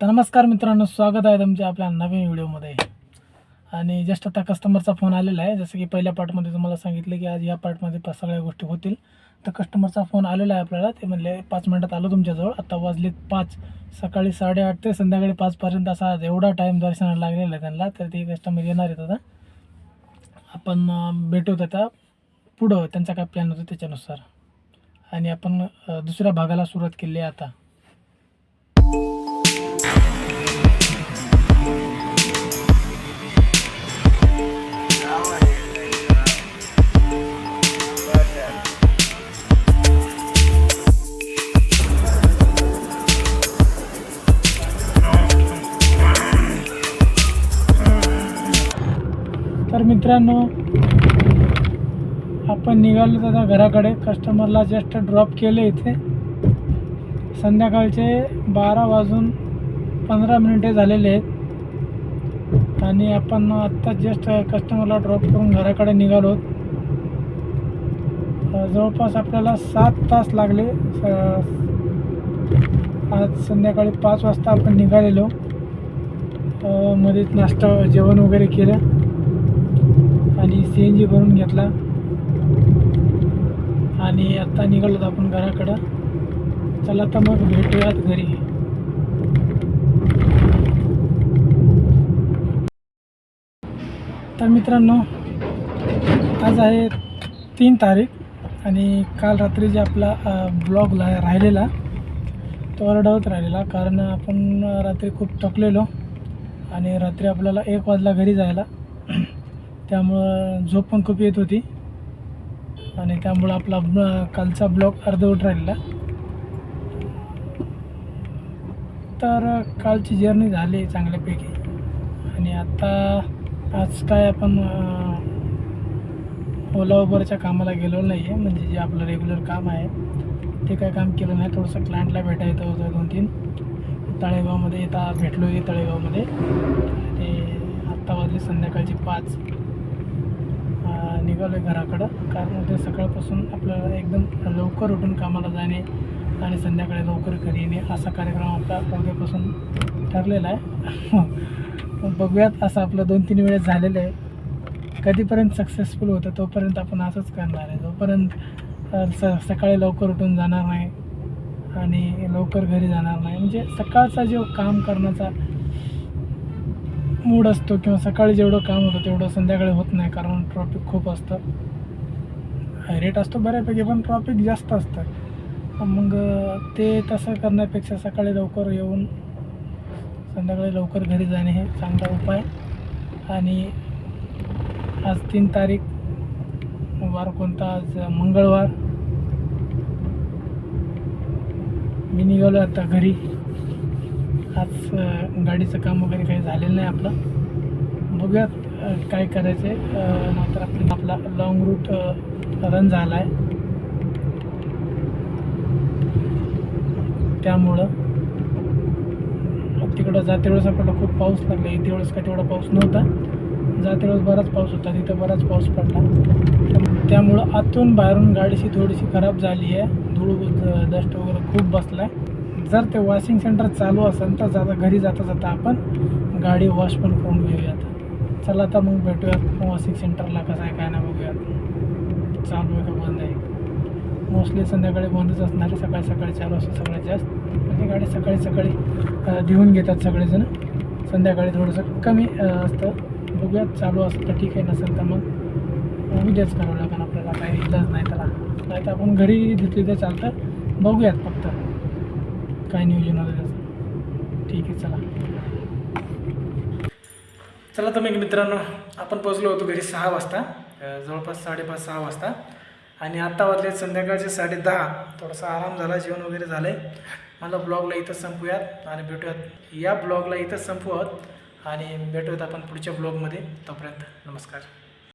तर नमस्कार मित्रांनो स्वागत आहे तुमच्या आपल्या नवीन व्हिडिओमध्ये. आणि जस्ट आता कस्टमरचा फोन आलेला आहे. जसं की पहिल्या पार्टमध्ये तुम्हाला सांगितलं की आज या पार्टमध्ये प- सगळ्या गोष्टी होतील. तर कस्टमरचा फोन आलेला आहे आपल्याला. ते म्हणले पाच मिनटात आलो तुमच्याजवळ. आता वाजलेत पाच. सकाळी साडेआठ ते संध्याकाळी पाचपर्यंत असा एवढा टाईम दर्शनाला लागलेला आहे त्यांना. तर ते कस्टमर येणार आहेत आता. आपण भेटू भेटूत आता पुढं. त्यांचा काय प्लॅन होता त्याच्यानुसार. आणि आपण दुसऱ्या भागाला सुरुवात केली आहे आता. तर मित्रांनो आपण निघालो दादा घराकडे. कस्टमरला जस्ट ड्रॉप केले इथे. संध्याकाळचे बारा वाजून पंधरा मिनिटे झालेले आहेत. आणि आपण आत्ता जस्ट कस्टमरला ड्रॉप करून घराकडे निघालो. जवळपास आपल्याला सात तास लागले. स- आज संध्याकाळी पाच वाजता आपण निघालेलो. मध्येच नाश्ता जेवण वगैरे केलं. आणि सी एन जी भरून घेतला. आणि आत्ता निघालो आपण घराकडं. चला तर मग भेटूयात घरी. तर मित्रांनो आज आहे तीन तारीख आणि काल रात्री जे आपला ब्लॉग ला राहिलेला तो रडवत राहिलेला. कारण आपण रात्री खूप थकलेलो आणि रात्री आपल्याला एक वाजला घरी जायला. त्यामुळं झोप पण खूप येत होती. आणि त्यामुळं आपला कालचा ब्लॉग अर्धवट राहिलेला. तर कालची जर्नी झाली चांगल्यापैकी. आणि आता आज काय आपण ओला उबरच्या कामाला गेलो नाही आहे म्हणजे जे आपलं रेग्युलर काम आहे ते काय काम केलं नाही. थोडंसं क्लायंटला भेटायचं होतं दोन तीन तळेगावमध्ये येता भेटलो आहे तळेगावमध्ये. ते आत्ता वाजले संध्याकाळची पाच. निघालो आहे घराकडं. कारण उद्या सकाळपासून आपल्याला एकदम लवकर उठून कामाला जाणे आणि संध्याकाळी लवकर घरी येणे असा कार्यक्रम आपला उद्यापासून ठरलेला आहे. बघूयात असं आपलं दोन तीन वेळेस झालेलं आहे. कधीपर्यंत सक्सेसफुल होतं तोपर्यंत आपण असंच करणार आहे. जोपर्यंत स सकाळी लवकर उठून जाणार नाही आणि लवकर घरी जाणार नाही. म्हणजे सकाळचा जो काम करण्याचा मूड असतो किंवा सकाळी जेवढं काम होतं तेवढं संध्याकाळी होत नाही कारण ट्रॉफिक खूप असतं. रेट असतो बऱ्यापैकी पण ट्रॉफिक जास्त असतं. मग ते तसं करण्यापेक्षा सकाळी लवकर येऊन संध्याकाळी लवकर घरी जाणे हे चांगला उपाय. आणि आज तीन तारीख वार कोणता? आज मंगळवार. मी निघालो आता घरी. आज गाडीचं काम वगैरे काही झालेलं नाही आपलं. बघूयात काय करायचं आहे मात्र आपलं आपला लॉंग रूट रन झाला आहे त्यामुळं तिकडं जाते वेळेस आपल्याला खूप पाऊस लागला. इथे वेळेस का तेवढा पाऊस नव्हता. जाते वेळेस बराच पाऊस होता. तिथं बराच पाऊस पडला. त्यामुळं आतून बाहेरून गाडीशी थोडीशी खराब झाली आहे. धूळ द- डस्ट वगैरे खूप बसला आहे जर ते वॉशिंग सेंटर चालू असेल तर जाता घरी जाता जाता आपण गाडी वॉश पण करून घेऊयात. चला आता मग भेटूयात. वॉशिंग सेंटरला कसं आहे काय नाही बघूयात. चालू आहे का बंद आहे? मोस्टली संध्याकाळी बंदच असणार आहे. सकाळी सकाळी चालू असतं सगळ्यात जास्त. म्हणजे गाडी सकाळी सकाळी देऊन घेतात सगळेजण. संध्याकाळी थोडंसं कमी असतं. बघूयात चालू असतं तर ठीक आहे नसेल तर मग उद्याच करावं लागेल आपल्याला. काही इलाज नाही त्याला नाही तर आपण घरी घेतली तर चालतं. बघूयात फक्त. काय नियोजन आलं त्याचं ठीक आहे चला. चला तर मग मित्रांनो आपण पोचलो होतो घरी सहा वाजता जवळपास साडेपाच सहा वाजता. आणि आत्ता वाजले संध्याकाळचे साडे दहा थोडासा आराम झाला जेवण वगैरे झालं आहे मला ब्लॉगला इथंच संपूयात आणि भेटूयात. या ब्लॉगला इथंच संपवत आणि भेटूयात आपण पुढच्या ब्लॉगमध्ये. तोपर्यंत नमस्कार.